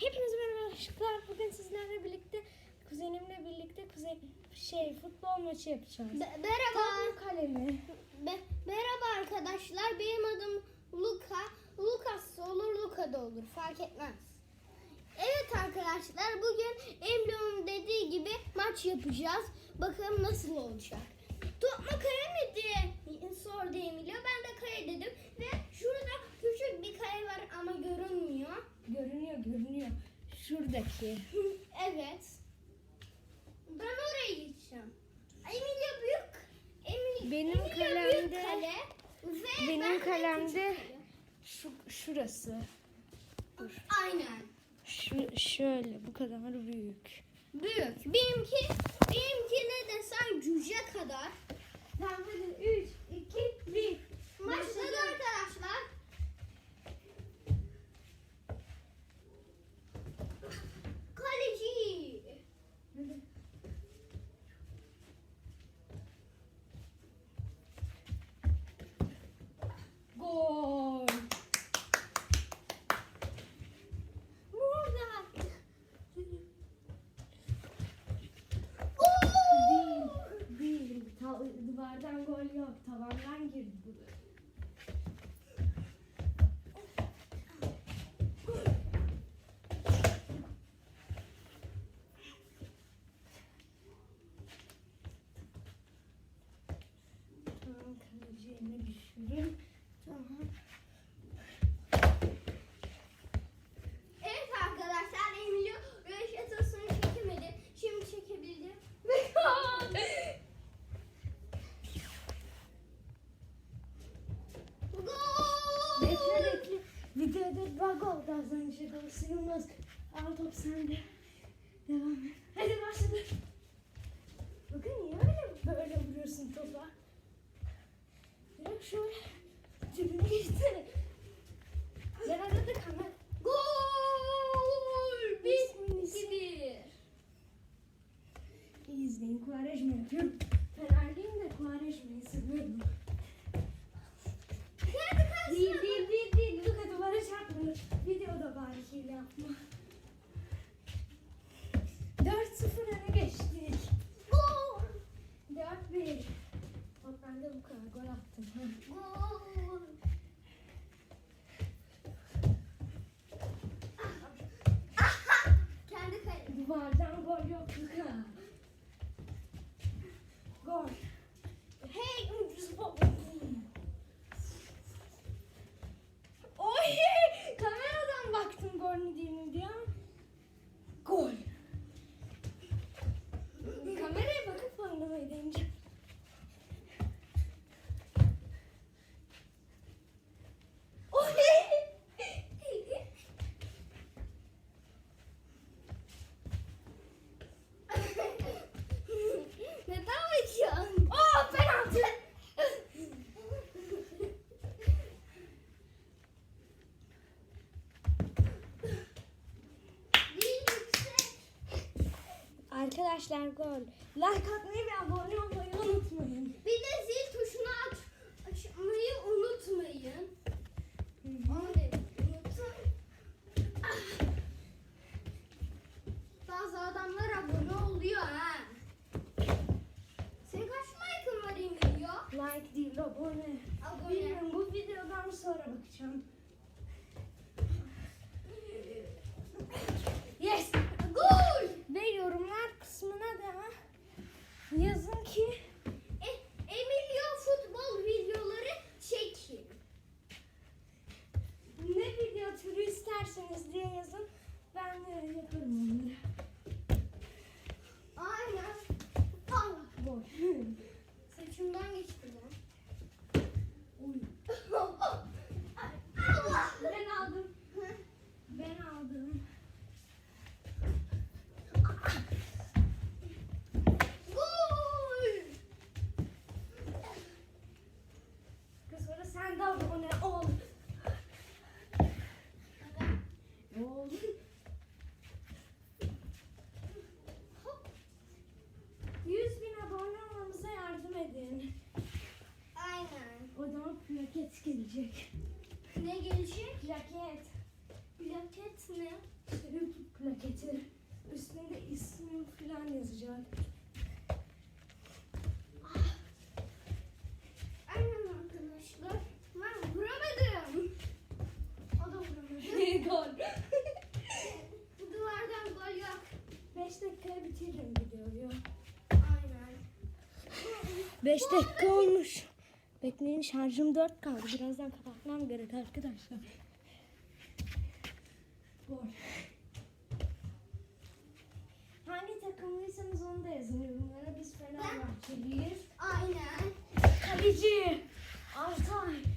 Hepinize merhaba aşıklar. Bugün sizlerle birlikte kuzenimle birlikte kuzey şey futbol maçı yapacağız. Be- merhaba. Tablo kalemi. Be- merhaba arkadaşlar. Benim adım Luka. Lukas olur, Luka da olur. Fark etmez. Evet arkadaşlar bugün Emre'nin dediği gibi maç yapacağız. Bakalım nasıl olacak. ki. evet. Ben oraya gideceğim. Emilia büyük. Emilia, benim Emilia kalemde büyük kale. Ve benim kalemde şu şurası. Dur. Aynen. Şu şöyle bu kadar büyük. Büyük. Benimki benimki ne desen cüce kadar. Ben 3 2 1. Başladık. Lag oldu az önce. Dolayısıyla Yılmaz. Al top sende. Devam et. Hadi başladık. 怎么 arkadaşlar gol. Like atmayı ve abone Yazın Plaket gelecek. Ne gelecek? Plaket. Plaket ne? Şerif plaketi. Üstüne ismim falan yazacak. Ah. Aynen arkadaşlar. Ben vuramadım. O da vuramadı. gol. Bu duvardan gol yok. Beş dakikaya bitiririm videoyu. Aynen. Beş dakika olmuş. Bekleyin şarjım 4 kaldı. Birazdan kapatmam gerek arkadaşlar. Gol. Hangi takımlıysanız onu da yazın yorumlara. Biz Fenerbahçeliyiz. Aynen. Kaleci. Altay.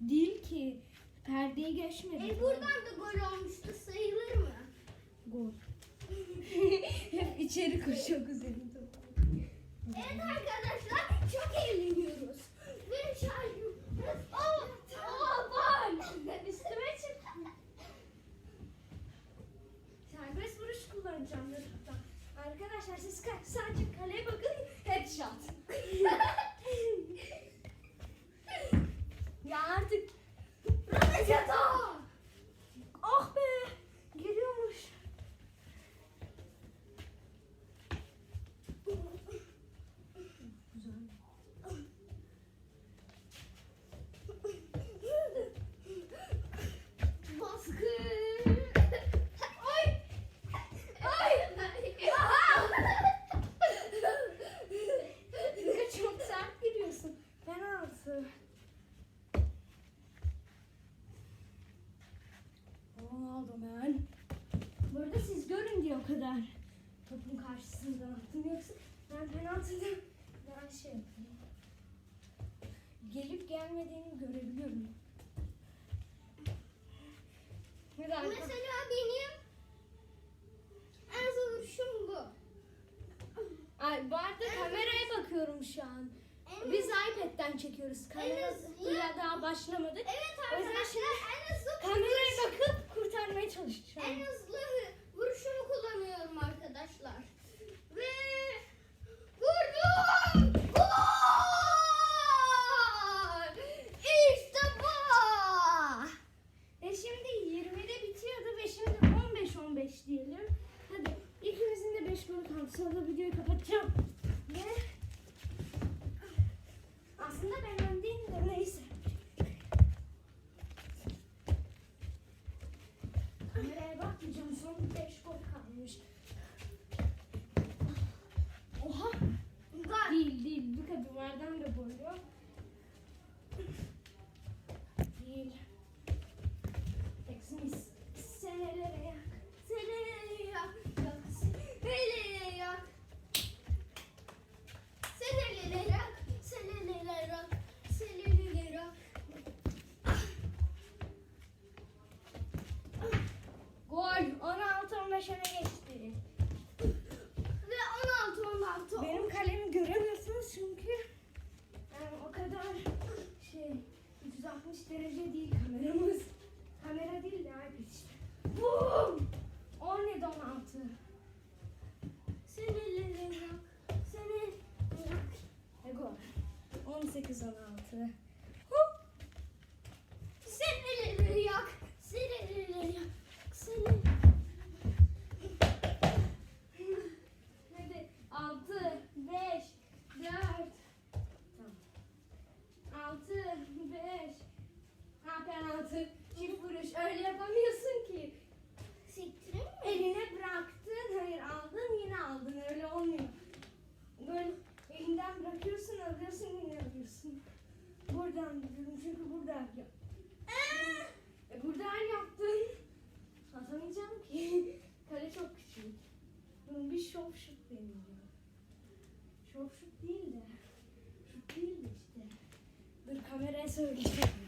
Değil ki. Perdeyi geçmedi. E buradan da gol olmuştu sayılır mı? Gol. Hep içeri koşuyor kuzenim. Evet arkadaşlar çok eğleniyoruz. Benim şarjım. arkadaşlar siz kaç de gelmediğini görebiliyorum. Arka- Mesela benim en zor vuruşum bu. Ay, bu arada kameraya bakıyorum şu an. En Biz iPad'den çekiyoruz. Kamerayla daha başlamadık. Evet O yüzden arkadaşlar en hızlı Kameraya bakıp kurtarmaya çalışacağım. en hızlı aslında ben derece değil buradan vuruyorum çünkü burada yap. E buradan yaptın. Atamayacağım ki. Kale çok küçük. Bunun bir şov şut deniliyor. Şov şut değil de. Şut değil de işte. Dur kameraya söyleyeceğim.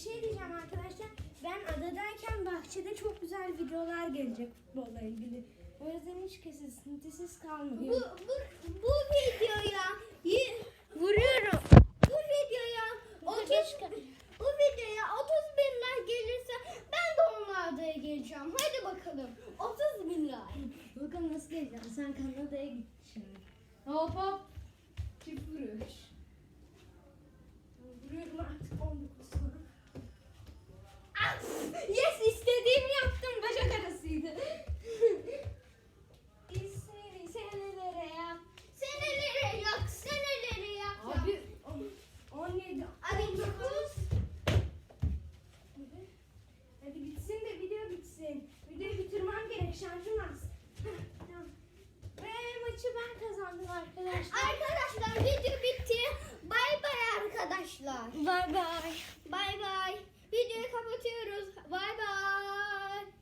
Şey diyeceğim arkadaşlar. Ben adadayken bahçede çok güzel videolar gelecek futbolla ilgili. O yüzden hiç kesintisiz Bu, kalmıyor. bu, bu videoya y- Vuruyorum. bu videoya 30 bu videoya 30 bin like gelirse ben de onlarda geleceğim. Hadi bakalım. 30 bin like. Bakalım nasıl geleceksin? Sen Kanada'ya gittin. Hop hop. Çift vuruş. Vuruyorum artık 19 sonra. Ah! Yes istediğimi yaptım. Bacak arasıydı.